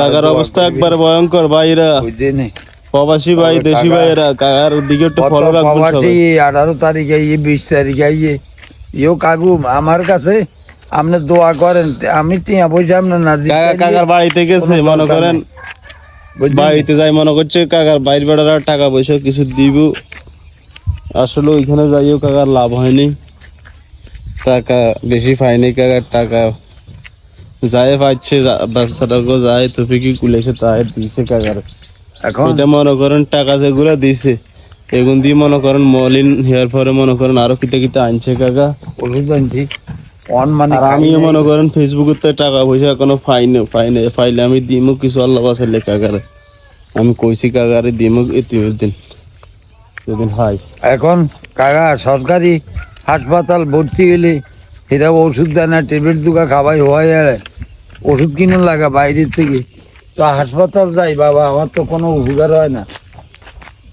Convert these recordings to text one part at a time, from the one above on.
কাকার অবস্থা। একবার ভয়ঙ্কর ভাইরা। প্রবাসী ভাই দেশি ভাইয়েরা কাকার দিকে একটু ফলো রাখবেন প্রবাসী আঠারো তারিখে আইয়ে বিশ তারিখে আইয়ে ইও কাকু আমার কাছে আপনি দোয়া করেন আমি টিয়া পয়সা আপনার না কাকার বাড়িতে গেছে মনে করেন। বাড়িতে যাই মনে করছে কাকার বাইর বেড়ারা টাকা পয়সা কিছু দিব। আসলে ওইখানে যাইও কাকার লাভ হয়নি। টাকা বেশি পাইনি কাকার টাকা যায় পাচ্ছে বাচ্চাটাকে যায় তো কি কুলেছে তাই দিছে কাকার? এখন? এটা মনে করেন টাকা যেগুলো দিছে এগুন দিয়ে মনে করেন মলিন হেয়ার পরে মনে করেন আরও কিটা কিটা আনছে কাকা। ওষুধ আনছি। অন মানে আমিও মনে করেন ফেসবুকে টাকা পয়সা এখনও পাইনি পাইনি পাইলে আমি দিমু কিছু আল্লাহ বাসাইলে কাকারে। আমি কইছি কাকারে দিমু এতিমের দিন। হাই। এখন কাকা সরকারি হাসপাতাল ভর্তি হলে এরা ওষুধ দেয় না ট্যাবলেট দুকা খাবাই হয় আর ওষুধ কিনে লাগা বাইরের থেকে। তো হাসপাতাল যাই বাবা আমার তো কোনো উপকার হয় না।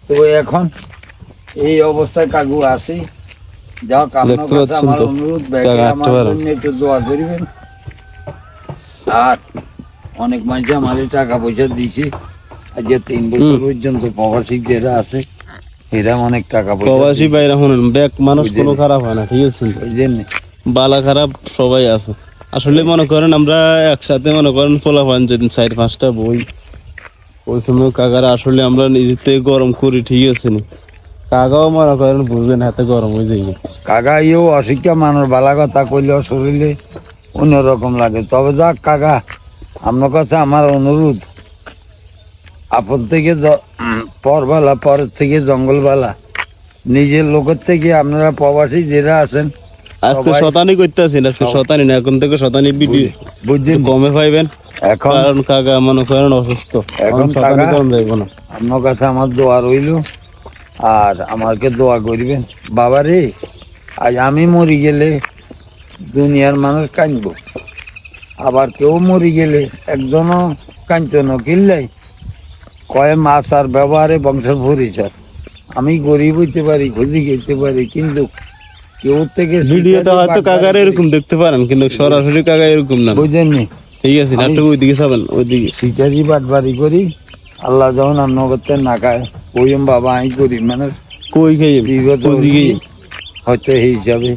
তো এখন এই অবস্থায় কাকু আছে যাও কাছে আমার অনুরোধ ব্যাগে আমার জন্য একটু দোয়া করবেন। আর অনেক মানুষ আমার টাকা পয়সা দিছে আর যে তিন বছর পর্যন্ত প্রবাসী যারা আছে এরা অনেক টাকা পয়সা প্রবাসী। বাইরে শুনেন ব্যাগ মানুষ কোনো খারাপ হয় না ঠিক আছে। নি? বালা খারাপ, সবাই আছে। আসলে মনে করেন আমরা একসাথে মনে করেন পোলা পোলাপান যেদিন চার পাঁচটা বই, ওই সময় কাকারা আসলে আমরা নিজের থেকে গরম করি, ঠিক আছে নি? কাকাও মনে করেন বুঝবেন হাতে গরম হয়ে যায়। কাকা ইয়েও অশিক্ষা মানুষ, বালা কথা কইলেও শরীরে অন্যরকম লাগে। তবে যাক কাকা, আপনার কাছে আমার অনুরোধ আপদ থেকে পরবালা, পরের থেকে জঙ্গলবালা, নিজের লোকের থেকে আপনারা প্রবাসী যারা আছেন আজকে শতানি করতেছি না শতানি না এখন থেকে শতানি ভিডিও বুঝছেন? কমে পাইবেন। এখন কারণ কাকা মনে করেন অসুস্থ। এখন শতানি কম যাইব না। আপনার কাছে আমার দোয়া রইল আর আমাকে দোয়া করবেন। বাবা রে আজ আমি মরি গেলে দুনিয়ার মানুষ কাঁদব। আবার কেউ মরি গেলে একজনও কাঁদত না কিনলাই কয়ে মাছ আর ব্যবহারে বংশের পরিচয়। আমি গরিব হইতে পারি খুঁজি খেতে পারি কিন্তু কেউ থেকে ভিডিওতে হয়তো কাকার এরকম দেখতে পারেন কিন্তু সরাসরি কাকা এরকম না। বুঝেননি? ঠিক আছে না ওইদিকে যাবেন ওইদিকে। সিটারি বাটবারি করি আল্লাহ যখন অন্য করতে না খায় ওই বাবা আমি করি মানে কই খাই ওইদিকে। হয়তো এই হিসাবে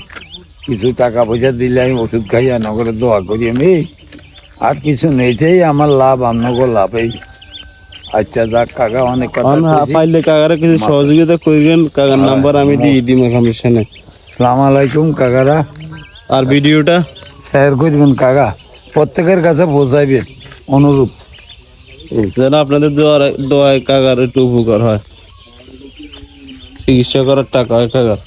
কিছু টাকা পয়সা দিলে আমি ওষুধ খাই নগরে দোয়া করি আমি। আর কিছু নেই আমার লাভ আপনাকে লাভ এই আচ্ছা যাক কাকা অনেক কথা পাইলে কাকারে কিছু সহযোগিতা করিবেন। কাকার নাম্বার আমি দিয়ে দিই সমস্যা নেই সালাম আলাইকুম কাকারা। আর ভিডিওটা? শেয়ার করবেন কাকা প্রত্যেকের কাছে পৌঁছাইবেন অনুরূপ। যেন আপনাদের দোয়ার দোয়ায় কাকার একটু উপকার হয়। চিকিৎসা করার টাকা হয় কাকার।